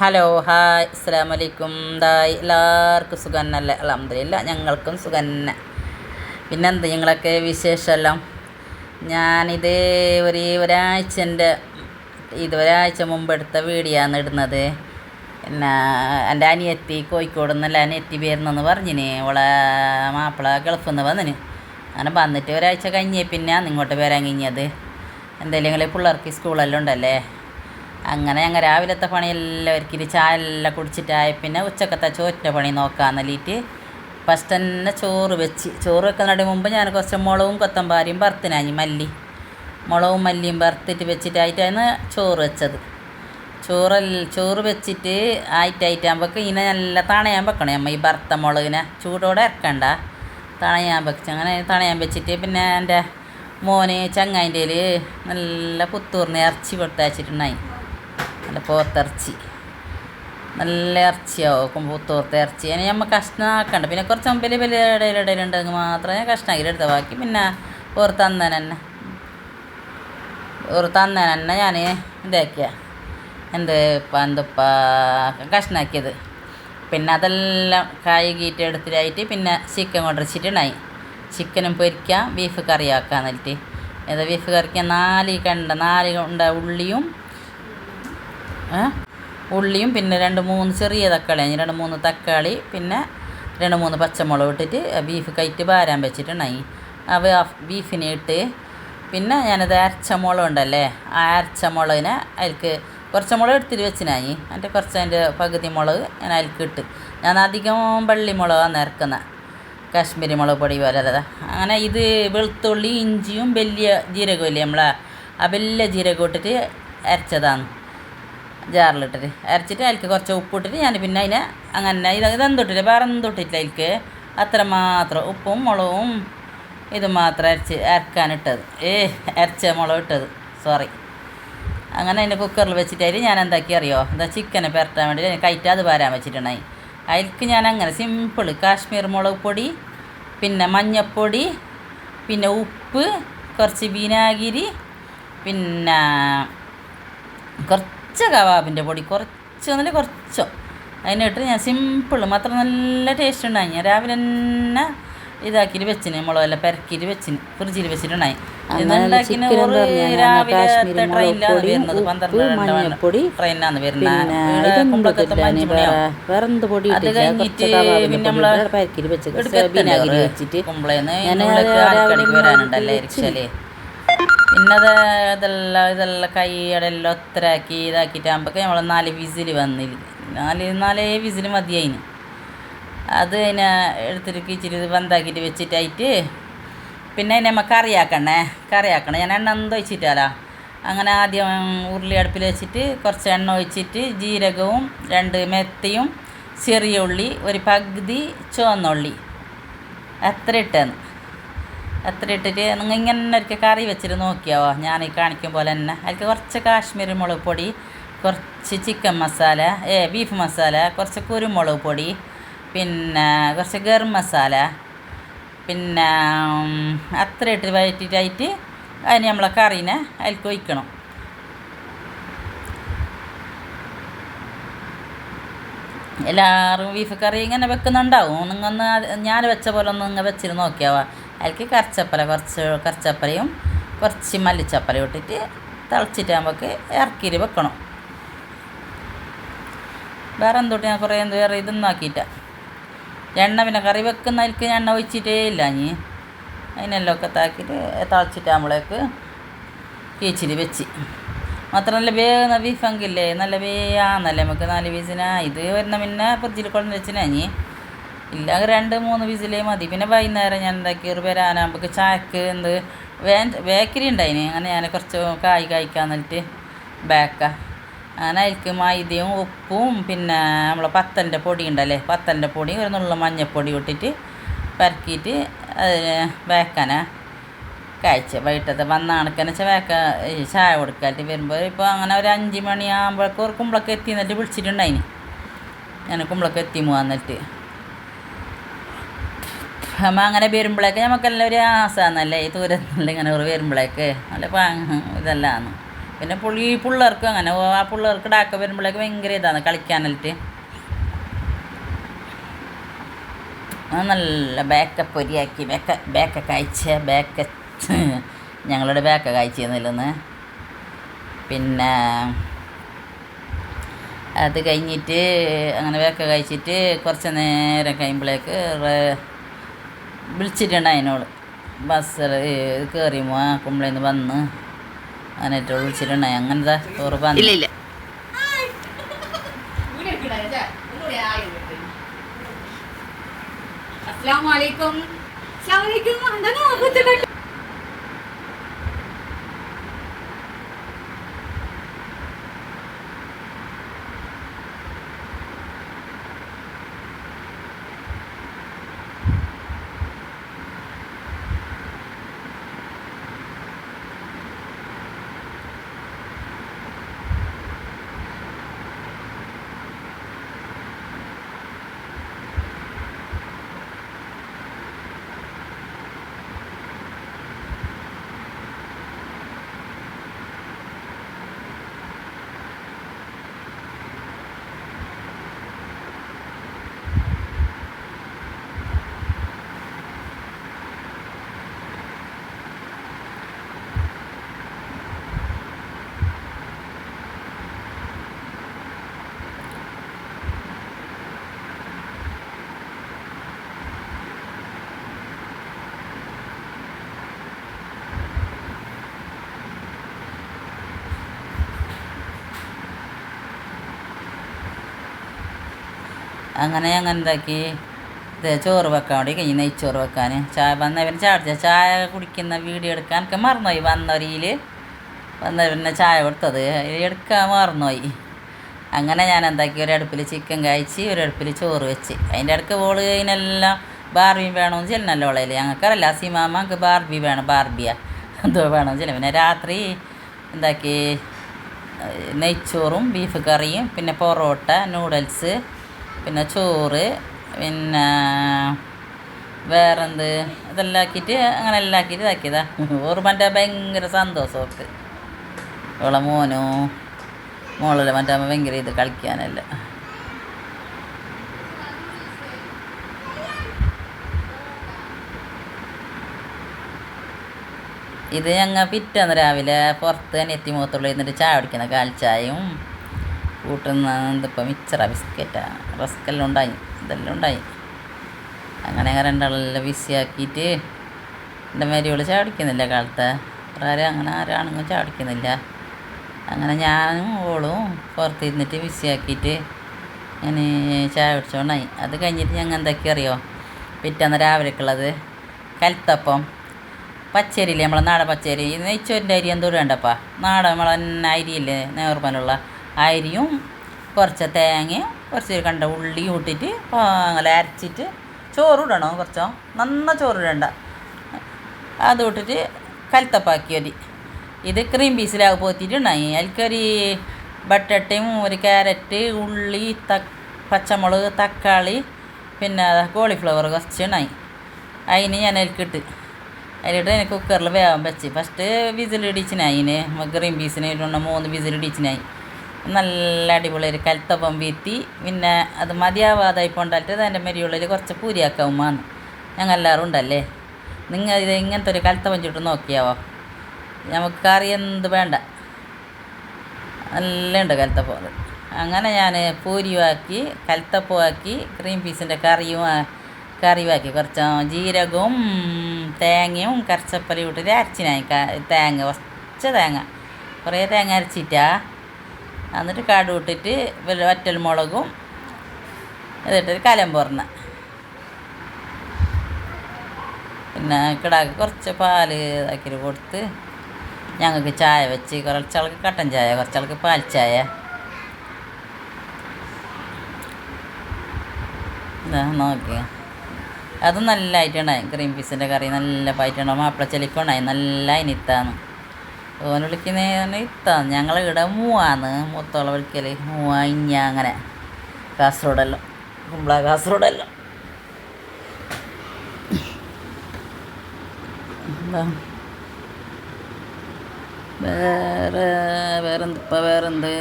Hello hi അസ്സാം വലൈക്കും thy എല്ലാവർക്കും സുഖന്നല്ലേ? അലഹമില്ല ഞങ്ങൾക്കും സുഖന്നെ. പിന്നെന്ത് നിങ്ങളൊക്കെ വിശേഷമെല്ലാം? ഞാനിത് ഒരു ഒരാഴ്ചന്റെ ഇത് ഒരാഴ്ച മുമ്പ് എടുത്ത വീഡിയോ ആണ് ഇടുന്നത്. പിന്നെ എന്റെ അനിയത്തി കോഴിക്കോട് നിന്നല്ല അനിയത്തി വരുന്നെന്ന് പറഞ്ഞിന്. അവളെ മാപ്പിള ഗൾഫിൽ നിന്ന് വന്നിന്. അങ്ങനെ വന്നിട്ട് ഒരാഴ്ച കഴിഞ്ഞേ പിന്നെ ഇങ്ങോട്ട് വരാൻ കഴിഞ്ഞത്. എന്തായാലും നിങ്ങൾ പിള്ളേർക്ക് സ്കൂളെല്ലാം ഉണ്ടല്ലേ? അങ്ങനെ ഞങ്ങൾ രാവിലത്തെ പണിയെല്ലാം ഒരുക്കിയിട്ട് ചായ എല്ലാം കുടിച്ചിട്ടായി. പിന്നെ ഉച്ചക്കത്തെ ചോറ്റിന്റെ പണി നോക്കാൻ നല്ലിയിട്ട് ഫസ്റ്റ് തന്നെ ചോറ് വെച്ച്. ചോറ് വെക്കുന്നതിന് മുമ്പ് ഞാൻ കുറച്ച് മുളകും കൊത്തമ്പാരിയും വറുത്തിനാഞ്ഞി മല്ലി. മുളകും മല്ലിയും വറുത്തിട്ട് വെച്ചിട്ടായിട്ടാണ് ചോറ് വെച്ചത്. ചോറല്ല ചോറ് വെച്ചിട്ട് ആയിട്ടായിട്ടാകുമ്പോൾ ഇതിനെ നല്ല തണയാൻ വെക്കണം അമ്മ ഈ വറുത്ത മുളകിനെ. ചൂടോടെ ഇറക്കണ്ട തണയാൻ വെച്ച് അങ്ങനെ തണയാൻ വെച്ചിട്ട് പിന്നെ എന്റെ മോന് ചങ്ങായിന്റെ നല്ല പുത്തൂർ ഇറച്ചി കൊടുത്തയച്ചിട്ടുണ്ടായി. നല്ല പോത്തിറച്ചി നല്ല ഇറച്ചിയാവും പുത്തൂർത്തെ ഇറച്ചി. അതിന് നമ്മൾ കഷ്ണമാക്കണ്ട പിന്നെ കുറച്ച് മുമ്പിൽ വലിയ ഇടയിൽ ഇടയിലുണ്ടെങ്കിൽ മാത്രമേ കഷ്ണമാക്കി എടുത്ത ബാക്കി. പിന്നെ ഓർ തന്നൻ തന്നെ ഒരു തന്നൻ തന്നെ ഞാൻ ഇതാക്കിയ. എന്ത് പന്തുപ്പ കഷ്ണാക്കിയത്. പിന്നെ അതെല്ലാം കഴുകിയിട്ട് എടുത്തിട്ടായിട്ട് പിന്നെ ചിക്കൻ കൊണ്ടുവച്ചിട്ടുണ്ടായി ചിക്കനും പൊരിക്കാം ബീഫ് കറിയാക്കാം എന്നിട്ട്. ഏതാ ബീഫ് കറിക്ക് നാല് കണ്ട നാല് ഉണ്ട ഉള്ളിയും? ഉള്ളിയും പിന്നെ രണ്ട് മൂന്ന് ചെറിയ തക്കാളി അതിന് രണ്ട് മൂന്ന് തക്കാളി പിന്നെ രണ്ട് മൂന്ന് പച്ചമുളക് ഇട്ടിട്ട് ബീഫ് കയറ്റ് വാരാൻ വെച്ചിട്ടുണ്ടായി. അവ ബീഫിനെ ഇട്ട് പിന്നെ ഞാനത് അരച്ച മുളക് ഉണ്ടല്ലേ ആ അരച്ച മുളകിനെ അതിൽക്ക് കുറച്ച് മുളക് എടുത്തിട്ട് വെച്ചിനായി. എന്നിട്ട് കുറച്ച് അതിന്റെ പകുതി മുളക് ഞാൻ അതിൽക്ക് ഇട്ട്. ഞാൻ അധികം വെള്ളി മുളകാണ് കാശ്മീരി മുളക് പൊടി പോലെ അതാ അങ്ങനെ ഇത് വെളുത്തുള്ളി ഇഞ്ചിയും വലിയ ജീരകമില്ലേ നമ്മളെ ആ വലിയ ജീരകം ഇട്ടിട്ട് അരച്ചതാണ്. ജാറിലിട്ടിട്ട്. അരച്ചിട്ട് അതിലേക്ക് കുറച്ച് ഉപ്പിട്ടിട്ട് ഞാൻ പിന്നെ അതിനെ അങ്ങനെ ഇത് ഇതെന്തൊട്ടില്ല വേറെ എന്തൊട്ടില്ല അതിലേക്ക്. അത്ര മാത്രം ഉപ്പും മുളകും ഇത് മാത്രം അരച്ച് അരക്കാനിട്ടത് ഏ അരച്ച മുളക് ഇട്ടത്. സോറി അങ്ങനെ അതിന്റെ കുക്കറിൽ വെച്ചിട്ടായി ഞാൻ എന്താക്കി അറിയോ? എന്താ ചിക്കനെ പെരട്ടാൻ വേണ്ടി കയറ്റി അത് വരാൻ വെച്ചിട്ടുണ്ടായി അതിലേക്ക് ഞാൻ അങ്ങനെ സിമ്പിൾ കാശ്മീർ മുളക് പൊടി പിന്നെ മഞ്ഞൾപ്പൊടി പിന്നെ ഉപ്പ് കുറച്ച് വിനാഗിരി പിന്നെ കുറച്ച് കബാബിന്റെ പൊടി കുറച്ച് എന്നല്ല കുറച്ചോ. അതിനിട്ട് ഞാൻ സിമ്പിൾ മാത്രം നല്ല ടേസ്റ്റ് ഉണ്ടായി. ഞാൻ രാവിലെ തന്നെ ഇതാക്കിയിട്ട് വെച്ചിന് മുളകെല്ലാം പെരക്കിയിട്ട് വെച്ചിന് ഫ്രിഡ്ജിൽ വെച്ചിട്ടുണ്ടായി. അങ്ങനെ ഒരു പൊടി, വരുന്നത്. പന്ത്രണ്ട് പിന്നെ വരുന്നത് അത് കഴിഞ്ഞിട്ട് കുറച്ച് നമ്മൾ കുമ്പളേന്ന് വരാനുണ്ടല്ലേ ഇരിക്കൽ. പിന്നത് ഇതെല്ലാം ഇതെല്ലാം കൈയുടെ എല്ലാം ഒത്തരാക്കി ഇതാക്കിയിട്ടാകുമ്പോൾ നമ്മൾ നാല് വിസിൽ വന്നില്ല നാല് നാലേ വിസിൽ മതിയായിന്. അത് അതിനെ എടുത്തിട്ട് ഇച്ചിരി ബന്ധാക്കിയിട്ട് വെച്ചിട്ടായിട്ട് പിന്നെ അതിനെ നമ്മൾ കറിയാക്കണേ കറിയാക്കണം ഞാൻ എണ്ണ എന്ത് ഒഴിച്ചിട്ടാലോ. അങ്ങനെ ആദ്യം ഉരുളി അടുപ്പിൽ വെച്ചിട്ട് കുറച്ച് എണ്ണ ഒഴിച്ചിട്ട് ജീരകവും രണ്ട് മെത്തയും ചെറിയ ഉള്ളി ഒരു പകുതി ചുവന്നുള്ളി. അത്ര ഇട്ടെന്ന്. അത്ര ഇട്ടിട്ട് നിങ്ങൾ ഇങ്ങനെ ഒരിക്കൽ കറി വെച്ചിട്ട് നോക്കിയാവോ? ഞാൻ ഈ കാണിക്കും പോലെ തന്നെ. അതിലേക്ക് കുറച്ച് കാശ്മീരി മുളക് പൊടി കുറച്ച് ചിക്കൻ മസാല ഏ ബീഫ് മസാല കുറച്ച് കുരുമുളക് പൊടി പിന്നെ കുറച്ച് ഗരം മസാല പിന്നെ അത്ര ഇട്ട് വയറ്റിട്ടായിട്ട് അതിന് നമ്മളെ കറീനെ അതിലേക്ക് ഒഴിക്കണം. എല്ലാവരും ബീഫ് കറി ഇങ്ങനെ വെക്കുന്നുണ്ടാവും. നിങ്ങൾ ഞാൻ വെച്ച പോലെ ഒന്ന് നിങ്ങൾ വെച്ചിട്ട് നോക്കിയാവാ? അതിലേക്ക് കറിച്ചപ്പല കുറച്ച് കറിച്ചപ്പലയും കുറച്ച് മല്ലിച്ചപ്പലയും ഇട്ടിട്ട് തിളച്ചിട്ട് നമുക്ക് ഇറക്കിയിട്ട് വെക്കണം. വേറെ എന്തോട്ട് ഞാൻ കുറേ എന്തോ വേറെ ഇതൊന്നും ആക്കിയിട്ട എണ്ണ പിന്നെ കറി വെക്കുന്ന അതിലേക്ക് എണ്ണ ഒഴിച്ചിട്ടേ ഇല്ല ഇനി. അതിനെല്ലാം ഒക്കെ താക്കിയിട്ട് തിളച്ചിട്ട് നമ്മളേക്ക് കീച്ചിരി വെച്ച്. മാത്രമല്ല വേഗം ബീഫെങ്കില്ലേ നല്ല വേയാന്നല്ലേ നമുക്ക് നാല് പീസിനാ. ഇത് വരുന്ന പിന്നെ ഫ്രിഡ്ജിൽ കൊണ്ട് വെച്ചിനാ ഇനി. ഇല്ല രണ്ട് മൂന്ന് വിസിലേ മതി. പിന്നെ വൈകുന്നേരം ഞാൻ എന്താക്കി ഒരു വരാനാകുമ്പോൾ ചായക്ക് എന്ത് വേ ബേക്കറി ഉണ്ടായിന്. അങ്ങനെ ഞാൻ കുറച്ച് കായ് കഴിക്കാൻ എന്നിട്ട് ബേക്ക അങ്ങനെ അതിലേക്ക് മൈദയും ഉപ്പും പിന്നെ നമ്മളെ പത്തന്റെ പൊടി ഉണ്ടല്ലേ പത്തന്റെ പൊടി ഒരു നുള്ള മഞ്ഞപ്പൊടി ഇട്ടിട്ട് പരക്കിയിട്ട് അതിന് വേക്കാനാ കഴിച്ച വൈകിട്ടത്തെ വന്ന കണക്കെന്ന് വെച്ചാൽ വേക്ക ചായ കൊടുക്കാനായിട്ട് വരുമ്പോൾ ഇപ്പോൾ അങ്ങനെ ഒരു അഞ്ച് മണിയാകുമ്പോഴേക്കും ഒരു കുമ്പളൊക്കെ എത്തി എന്നിട്ട് വിളിച്ചിട്ടുണ്ടായിന്. ഞാൻ കുമ്പളൊക്കെ എത്തി വന്നിട്ട് അപ്പം അങ്ങനെ വരുമ്പോഴേക്ക് നമുക്കെല്ലാം ഒരു ആസാന്നല്ലേ ഈ ദൂരത്തുള്ള ഇങ്ങനെ ഒരു വരുമ്പോഴേക്ക് നല്ല പാ ഇതെല്ലാമാണ് പിന്നെ പുള്ളി പിള്ളേർക്കും അങ്ങനെ. ആ പിള്ളേർക്ക് ഡാക്ക വരുമ്പോഴേക്ക് ഭയങ്കര ഇതാണ് കളിക്കാനായിട്ട്. നല്ല ബേക്ക പൊരിയാക്കി. ബേക്ക ബേക്ക കഴിച്ച ബേക്ക ഞങ്ങളുടെ ബേക്ക നിലന്ന് പിന്നെ അത് കഴിഞ്ഞിട്ട് അങ്ങനെ ബേക്ക കഴിച്ചിട്ട് കുറച്ച് നേരം കഴിയുമ്പോഴേക്ക് വിളിച്ചിട്ടുണ്ട് അതിനോട്. ബസ്സിൽ കയറി ആ കുമ്പളേന്ന് വന്ന്. അങ്ങനെയിട്ട് വിളിച്ചിട്ടുണ്ടായി അങ്ങനത്തെ ഓറ് വന്നു ഇല്ല വലൈക്കും അസ്സാം വലൈക്കും എന്താ ആപത്ത് അങ്ങനെ ഞങ്ങൾ എന്താക്കി? ഇത് ചോറ് വെക്കാൻ വേണ്ടി കഴിഞ്ഞ് നെയ്ച്ചോറ് വെക്കാൻ. ചായ വന്നവൻ ചാടിച്ച. ചായ കുടിക്കുന്ന വീഡിയോ എടുക്കാൻ എനിക്ക് മറന്നുപോയി. വന്നൊരിയിൽ വന്നവരിനെ ചായ കൊടുത്തത്. എടുക്കാൻ മറന്നുപോയി. അങ്ങനെ ഞാൻ എന്താക്കി? ഒരടുപ്പിൽ ചിക്കൻ കഴിച്ച് ഒരടുപ്പിൽ ചോറ് വെച്ച്. അതിന്റെ ഇടയ്ക്ക് ഓൾ ഇതിനെല്ലാം ബാർബി വേണമെന്ന് ചെല്ലണല്ലോ ഓളയിൽ ഞങ്ങൾക്കറിയില്ല. സീമാമ്മക്ക് ബാർബി വേണം. ബാർബിയ എന്തോ വേണമെന്ന് ചെല്ലും പിന്നെ രാത്രി എന്താക്കി? നെയ്ച്ചോറും ബീഫ് കറിയും പിന്നെ പൊറോട്ട നൂഡിൽസ് പിന്നെ ചോറ് പിന്നെ വേറെന്ത്? ഇതെല്ലാം ആക്കിയിട്ട് അങ്ങനെ എല്ലാം ആക്കിയിട്ട് ഇതാക്കിയതാ. ഓർമ്മന്റെ ഭയങ്കര സന്തോഷം ഓർക്ക് ഓളെ മോനോ? മോളല്ലേ മറ്റേ അമ്മ ഭയങ്കര ഇത് കളിക്കാനല്ല. ഇത് ഞങ്ങൾ പിറ്റേന്ന് രാവിലെ പുറത്ത് തന്നെ എത്തി മുഖത്തുള്ള ഇരുന്നിട്ട് ചായ കുടിക്കുന്ന കാൽച്ചായയും കൂട്ടുന്ന എന്തിപ്പോൾ മിച്ചറ ബിസ്ക്കറ്റാ. റസ്ക്കെല്ലാം ഉണ്ടായി. ഇതെല്ലാം ഉണ്ടായി. അങ്ങനെ രണ്ടാളെല്ലാം ബിസിയാക്കിയിട്ട് എന്റെ മരിയോൾ ചാടിക്കുന്നില്ല കാലത്ത്. ആരും അങ്ങനെ ആരാണെങ്കിലും ചാടിക്കുന്നില്ല. അങ്ങനെ ഞാനും ഓളും പുറത്തിരുന്നിട്ട് ബിസിയാക്കിയിട്ട് ഞാൻ ചായ കുടിച്ചോണ്ടായി. അത് കഴിഞ്ഞിട്ട് ഞങ്ങൾ എന്തൊക്കെ അറിയോ? പിറ്റേന്ന് രാവിലേക്കുള്ളത് കൽത്തപ്പം. പച്ചരിയില്ലേ നമ്മളെ നാടൻ പച്ചരി? ഈ നെയ്ച്ചോറിന്റെ അരി എന്തോരം വേണ്ടപ്പാ? നാടൻ നമ്മളെ അരിയില്ലേ? നേർപ്പനുള്ള അരിയും കുറച്ച് തേങ്ങയും കുറച്ച് കണ്ട ഉള്ളി ഇട്ടിട്ട് അങ്ങനെ അരച്ചിട്ട് ചോറ് ഇടണം കുറച്ചോ. നന്ന ചോറ് ഇടണ്ട. അത് ഇട്ടിട്ട് കൽത്തപ്പാക്കി മതി ഇത് ക്രീം പീസിലാകെ പോത്തിട്ടുണ്ടായി അതിൽക്കൊരു ബട്ടട്ടയും ഒരു ക്യാരറ്റ് ഉള്ളി ത പച്ചമുളക് തക്കാളി പിന്നെ കോളിഫ്ലവർ കുറച്ച് ഉണ്ടായി അതിന്. ഞാൻ അതിൽക്കിട്ട് അതിലിട്ട് എനിക്ക് കുക്കറിൽ വേഗം വെച്ച്. ഫസ്റ്റ് വിസിലിടിച്ചിനായി അതിന്. ഗ്രീൻ പീസിന് ഇട്ടുകൊണ്ട് മൂന്ന് വിസിലിടിച്ചിനായി നല്ല അടിപൊളി ഒരു കലത്തപ്പം വീത്തി. പിന്നെ അത് മതിയാവാതായി പോണ്ടായിട്ട് അതിന്റെ മരിയുള്ളിൽ കുറച്ച് പൂരിയാക്കാവുമാന്ന് ഞങ്ങൾ എല്ലാവരും ഉണ്ടല്ലേ? നിങ്ങൾ ഇത് ഇങ്ങനത്തെ ഒരു കലത്തപ്പം ചുട്ട് നോക്കിയാവോ? നമുക്ക് കറി എന്ത് വേണ്ട. നല്ല ഉണ്ട് കലത്തപ്പം അത്. അങ്ങനെ ഞാൻ പൂരിയുമാക്കി കൽത്തപ്പമാക്കി ക്രീം പീസിന്റെ കറിയും കറിയുമാക്കി കുറച്ച് ജീരകവും തേങ്ങയും കരച്ചപ്പലയും ഇട്ടിട്ട് അരച്ചിനായി തേങ്ങ കുറച്ച് തേങ്ങ. കുറേ തേങ്ങ അരച്ചിട്ടാ എന്നിട്ട് കാട് ഇട്ടിട്ട് വല്ല വറ്റൽ മുളകും ഇതിട്ടൊരു കലം പോർന്ന. പിന്നെ കിടാക്ക് കുറച്ച് പാൽ ഇതാക്കി കൊടുത്ത് ഞങ്ങൾക്ക് ചായ വെച്ച് കുറച്ചാൾക്ക് കട്ടൻ ചായ കുറച്ചാൾക്ക് പാൽ ചായ. ഇതാ അത് നല്ല ആയിട്ടുണ്ടായി ഗ്രീൻ പീസിന്റെ കറി നല്ല പായിട്ടുണ്ടാവും മാപ്പിളച്ചെലിക്കുണ്ടായി നല്ല ഇനിത്താന്ന് ഓൻ വിളിക്കുന്ന ഇത്ത ഞങ്ങൾ ഇവിടെ മൂവാന്ന്. മൂത്തോളം വിളിക്കൽ മൂവ ഇഞ്ഞ അങ്ങനെ. കാസർഗോഡെല്ലാം. കുമ്പള കാസർഗോഡെല്ലാം. വേറെ വേറെന്തിപ്പോൾ വേറെന്ത്?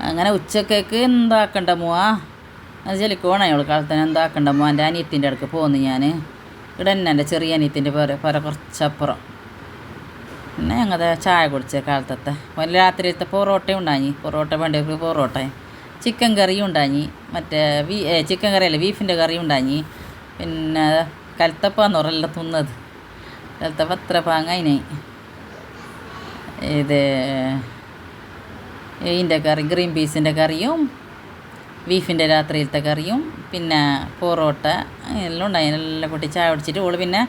അങ്ങനെ ഉച്ചക്കേക്ക് എന്താക്കണ്ട മൂവാ? ചെലിക്കോണേ അവൾ കാലത്തിന് എന്താക്കണ്ട മൂവ? എന്റെ അനിയത്തിന്റെ അടുക്ക് പോന്നു ഞാൻ ഇവിടെ തന്നെ എന്റെ ചെറിയ അനിയത്തിന്റെ പേര് പേരെ കുറച്ചപ്പുറം. പിന്നെ ഞങ്ങളുടെ ചായ കുടിച്ച കാലത്തത്തെ രാത്രിയിലത്തെ പൊറോട്ട ഉണ്ടായി പൊറോട്ട വേണ്ട പൊറോട്ട. ചിക്കൻ കറിയും ഉണ്ടായി മറ്റേ ബീ ചിക്കൻ കറിയല്ല ബീഫിന്റെ കറിയും ഉണ്ടായി പിന്നെ കലത്തപ്പാന്ന് പറയല്ല തിന്നത്. കലത്തപ്പ അത്ര പാങ്ങായിനായി ഇത് ഇതിന്റെ കറി ഗ്രീൻ പീസിന്റെ കറിയും ബീഫിന്റെ രാത്രിയിലത്തെ കറിയും പിന്നെ പൊറോട്ട എല്ലാം ഉണ്ടായി എല്ലാം കൂട്ടി ചായ കുടിച്ചിട്ട് ഓൾ പിന്നെ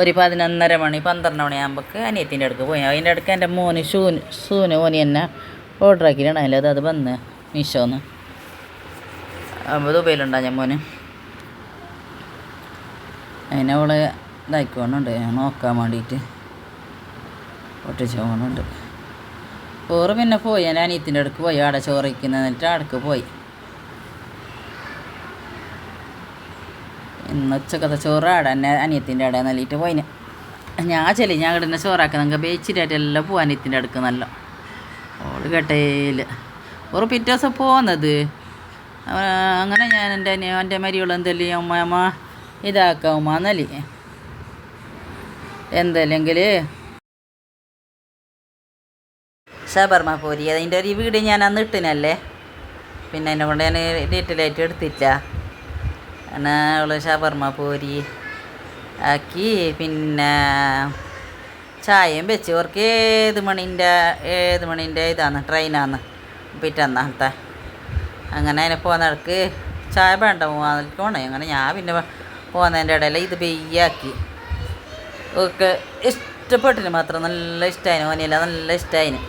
ഒരു പതിനൊന്നര മണി പന്ത്രണ്ട് മണിയാകുമ്പോൾക്ക് അനിയത്തിന്റെ അടുക്ക് പോയി. അതിന്റെ അടുക്ക് എന്റെ മോന് ഷൂന് ഷൂന് ഓന് എന്നെ ഓർഡർ ആക്കിയിട്ടുണ്ടായില്ല അത് അത് വന്ന് മീഷോന്ന്. അപ്പോൾ ദുബൈയിലുണ്ടാ ഞാൻ മോന്. അതിനെ അവൾ ഇതാക്കിക്കൊണ്ടുണ്ട് നോക്കാൻ വേണ്ടിയിട്ട് ഒട്ടിച്ച് പോകണുണ്ട് ചോറ് പിന്നെ പോയി. ഞാൻ അനിയത്തിന്റെ അടുക്ക് പോയി. അവിടെ ചോറ് വയ്ക്കുന്ന എന്നിട്ട് അടുക്ക് പോയി. ഇന്ന് ഉച്ചക്കത്തെ ചോറ് ആടെ എന്നെ അനിയത്തിന്റെ അവിടെ നല്ലിട്ട് പോയിന്. ഞാൻ ചെല്ലി ഞാൻ ഇവിടെ തന്നെ ചോറാക്കുന്ന നിങ്ങൾക്ക് ബേച്ചിട്ടായിട്ട് എല്ലാം പോവാൻ അനിയത്തിന്റെ അടുക്ക് നല്ല. ഓൾ കേട്ടേൽ. ഒരു പിറ്റേ ദിവസം പോകുന്നത് അങ്ങനെ ഞാൻ എന്റെ എന്റെ മരിയോൾ എന്തെല്ലാം അമ്മ അമ്മ ഇതാക്കാം ഉമ്മ എന്നല്ലേ. എന്തല്ലെങ്കിൽ ഷബർമ പോരി അതിന്റെ ഒരു വീട് ഞാൻ അന്ന് ഇട്ടിനല്ലേ. പിന്നെ അതിനെ കൊണ്ട് ഞാൻ ഡീറ്റെയിൽ ആയിട്ട് എടുത്തില്ല. അങ്ങനെ അവൾ ഷബർമ പോരി ആക്കി പിന്നെ ചായയും വെച്ച് ഇവർക്ക് ഏത് മണിന്റെ ഏത് മണിന്റെ ഇതാണ് ട്രെയിനാന്ന് പിറ്റന്നാളത്തെ അങ്ങനെ അതിനെ പോകുന്നിടക്ക് ചായ വേണ്ട പോകാൻ പോണേ അങ്ങനെ ഞാൻ പിന്നെ പോകുന്നതിന്റെ ഇടയിൽ ഇത് ബെയ്യാക്കി ഒക്കെ ഇഷ്ടപ്പെട്ടിന് മാത്രം നല്ല ഇഷ്ടമായിന് ഓനെല്ലാം നല്ല ഇഷ്ടമായിന്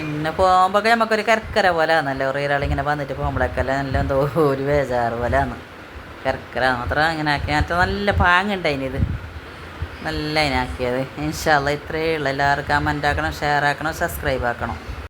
പിന്നെ പോകുമ്പോൾ നമുക്കൊരു കരക്കര പോലെ ആണല്ലോ ഒരാളിങ്ങനെ വന്നിട്ട് പോകുമ്പോഴേക്കല്ല നല്ല എന്തോ ഒരു ബേജാറ് പോലെ ആണ് കരക്കര മാത്രം അങ്ങനെ ആക്കി. മറ്റേ നല്ല പാങ്ങുണ്ടായിന് ഇത്. നല്ല അതിനാക്കിയത്. ഇൻഷാല്ല ഇത്രയേ ഉള്ളൂ. എല്ലാവർക്കും കമന്റ് ആക്കണം ഷെയർ ആക്കണം സബ്സ്ക്രൈബ് ആക്കണം.